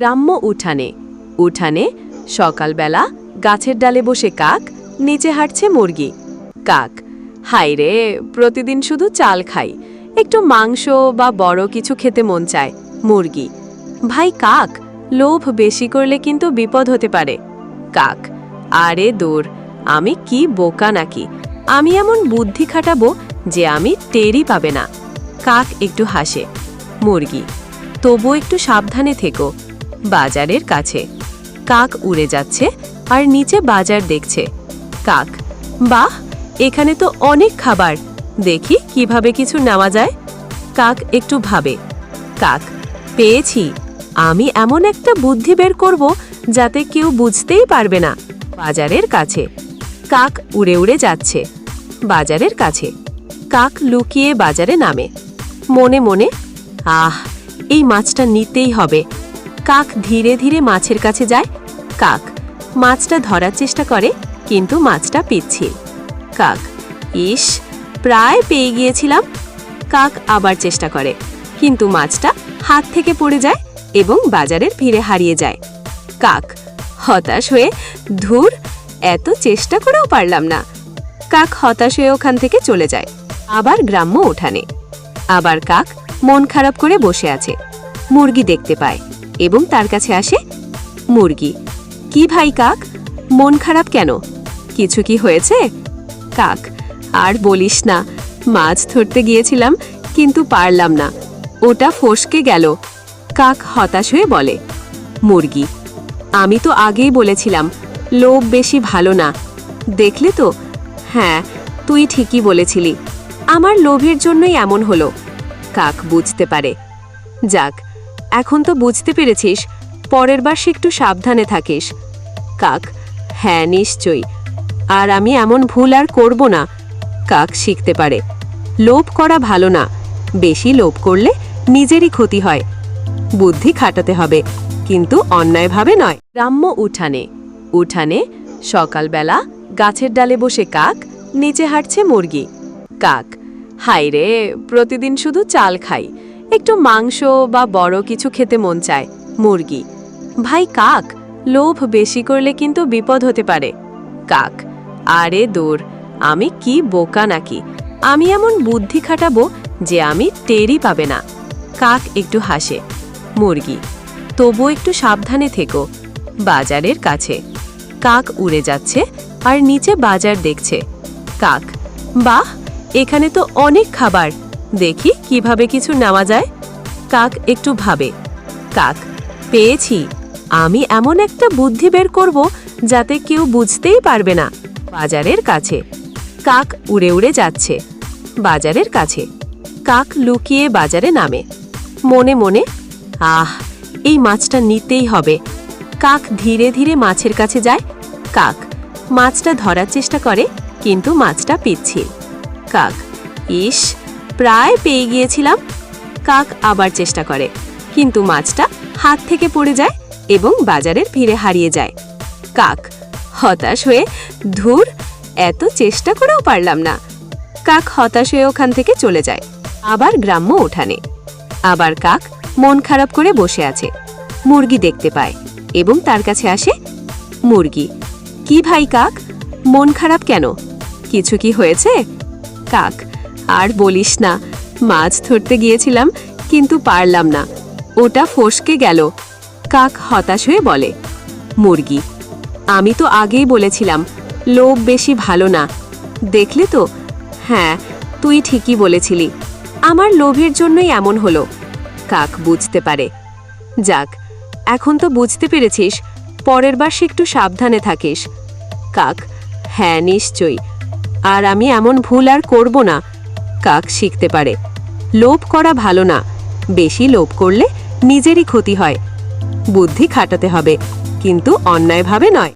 গ্রাম্য উঠানে। উঠানে সকালবেলা গাছের ডালে বসে কাক, নিচে হাঁটছে মুরগি। কাক হাই রে, প্রতিদিন শুধু চাল খাই। একটু মাংস বা বড় কিছু খেতে মন চায়। মুরগি, ভাই কাক, লোভ বেশি করলে কিন্তু বিপদ হতে পারে। কাক, আরে দূর, আমি কি বোকা নাকি? আমি এমন বুদ্ধি খাটাবো যে আমি টেরই পাবে না। কাক একটু হাসে। মুরগি তবু একটু সাবধানে থেকো। বাজারের কাছে। কাক উড়ে যাচ্ছে আর নিচে বাজার দেখছে। কাক, বাহ, এখানে তো অনেক খাবার। দেখি কীভাবে কিছু নেওয়া যায়? কাক একটু ভাবে। কাক, পেয়েছি। আমি এমন একটা বুদ্ধি বের করব যাতে কেউ বুঝতেই পারবে না। বাজারের কাছে। কাক উড়ে উড়ে যাচ্ছে। বাজারের কাছে। কাক লুকিয়ে বাজারে নামে। মনে মনে, আহ, এই মাছটা নিতেই হবে। কাক ধীরে ধীরে মাছের কাছে যায়। কাক, মাছটা ধরার চেষ্টা করে, কিন্তু মাছটা পিচ্ছিল। কাক, ইস, প্রায় পেয়ে গিয়েছিলাম। কাক আবার চেষ্টা করে, কিন্তু মাছটা হাত থেকে পড়ে যায় এবং বাজারের ভিড়ে হারিয়ে যায়। কাক হতাশ হয়ে, ধুর, এত চেষ্টা করেও পারলাম না। কাক হতাশ হয়ে ওখান থেকে চলে যায়, আবার গ্রাম্য উঠানে। আবার কাক মন খারাপ করে বসে আছে, মুরগি দেখতে পায়। এবং তার কাছে আসে, মুরগি, কি ভাই কাক? মন খারাপ কেন? কিছু কি হয়েছে? কাক, আর বলিস না, মাছ ধরতে গিয়েছিলাম, কিন্তু পারলাম না। ওটা ফসকে গেল। কাক হতাশ হয়ে বলে, মুরগি, আমি তো আগেই বলেছিলাম, লোভ বেশি ভালো না। দেখলে তো? হ্যাঁ তুই ঠিকই বলেছিলি। আমার লোভের জন্যই এমন হলো। কাক বুঝতে পারে। যাক এখন তো বুঝতে পেরেছিস, পরের বার সে একটু সাবধানে থাকিস। কাক হ্যাঁ নিশ্চয়ই। আর আমি এমন ভুল আর করব না, কাক শিখতে পারে। লোভ করা ভালো না, বেশি লোভ করলে নিজেরই ক্ষতি হয়। বুদ্ধি খাটাতে হবে, কিন্তু অন্যায়ভাবে নয়। গ্রাম্য উঠানে উঠানে সকালবেলা গাছের ডালে বসে কাক, নিচে হাঁটছে মুরগি। কাক হাই রে প্রতিদিন শুধু চাল খাই। একটু মাংস বা বড় কিছু খেতে মন চায়, মুরগি। ভাই কাক, লোভ বেশি করলে কিন্তু বিপদ হতে পারে। কাক, আরে দূর, আমি কি বোকা নাকি? আমি এমন বুদ্ধি খাটাবো যে আমি টেরই পাবে না। কাক একটু হাসে, মুরগি, তবু একটু সাবধানে থেকো, বাজারের কাছে। কাক উড়ে যাচ্ছে আর নিচে বাজার দেখছে। কাক, বাহ, এখানে তো অনেক খাবার। দেখি কীভাবে কিছু নেওয়া যায়। কাক একটু ভাবে। কাক, পেয়েছি। আমি এমন একটা বুদ্ধি বের করব যাতে কেউ বুঝতেই পারবে না। বাজারের কাছে। কাক উড়ে উড়ে যাচ্ছে। বাজারের কাছে। কাক লুকিয়ে বাজারে নামে। মনে মনে, আহ, এই মাছটা নিতেই হবে। কাক ধীরে ধীরে মাছের কাছে যায়। কাক, মাছটা ধরার চেষ্টা করে, কিন্তু মাছটা পিচ্ছিল। কাক, ইস প্রায় পেয়ে গিয়েছিলাম। কাক আবার চেষ্টা করে, কিন্তু মাছটা হাত থেকে পড়ে যায় এবং বাজারের ভিড়ে হারিয়ে যায়। কাক হতাশ হয়ে, ধুর, এত চেষ্টা করেও পারলাম না। কাক হতাশ হয়ে ওখান থেকে চলে যায়, আবার গ্রাম্য উঠানে। আবার কাক মন খারাপ করে বসে আছে, মুরগি দেখতে পায় এবং তার কাছে আসে, মুরগি, কি ভাই কাক? মন খারাপ কেন? কিছু কি হয়েছে? কাক আর বলিস না। মাছ ধরতে গিয়েছিলাম, কিন্তু পারলাম না। ওটা ফসকে গেল। কাক হতাশ হয়ে বলে, মুরগি, আমি তো আগেই বলেছিলাম, লোভ বেশি ভালো না। দেখলে তো? হ্যাঁ তুই ঠিকই বলেছিলি। আমার লোভের জন্যই এমন হলো। কাক বুঝতে পারে। যাক, এখন তো বুঝতে পেরেছিস, পরের বার সে একটু সাবধানে থাকিস। কাক হ্যাঁ নিশ্চয়ই। আর আমি এমন ভুল আর করব না। কাক শিখতে পারে। লোভ করা ভালো না। বেশি লোভ করলে নিজেরই ক্ষতি হয়। বুদ্ধি খাটাতে হবে, কিন্তু অন্যায়ভাবে নয়।